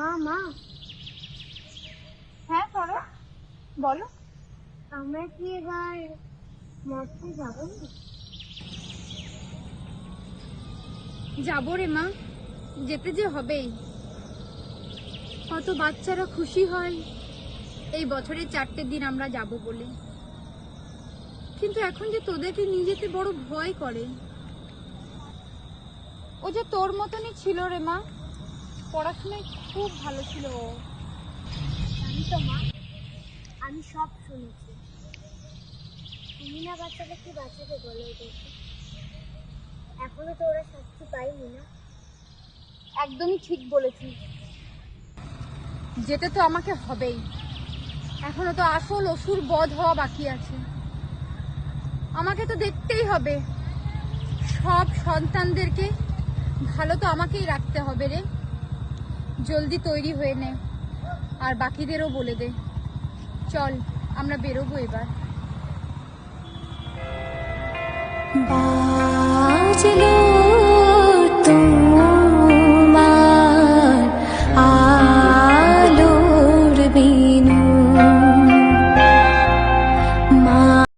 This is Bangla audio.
হ্যাঁ মা। হ্যাঁ করো। বলো। আমরা কি এবার মরতে যাব যাব রে মা। যেতে যে হবেই। কত বাচ্চারা খুশি হয়। এই বছরের চারটে দিন আমরা যাব বলে। কিন্তু এখন যে তোদেরকে নিয়ে যেতে বড় ভয় করে। ও যে তোর মতনই ছিল রে মা। পড়াশোনায় খুব ভালো ছিল ও। জানি তো মা। আমি সব শুনেছি। তুমি না বাচ্চাটা কি বাচ্চাকে বলে ওদেরকে এখনও তো ওরা শাস্তি পাইনি না? একদমই ঠিক বলেছিস যেতে তো আমাকে হবেই। এখনও তো আসল অসুর বধ হওয়া বাকি আছে। আমাকে তো দেখতেই হবে। সব সন্তানদেরকে ভালো তো আমাকেই রাখতে হবে রে। জলদি তৈরি হয়ে নে। আর বাকিদেরও বলে দে। চল আমরা বেরোবো এবার।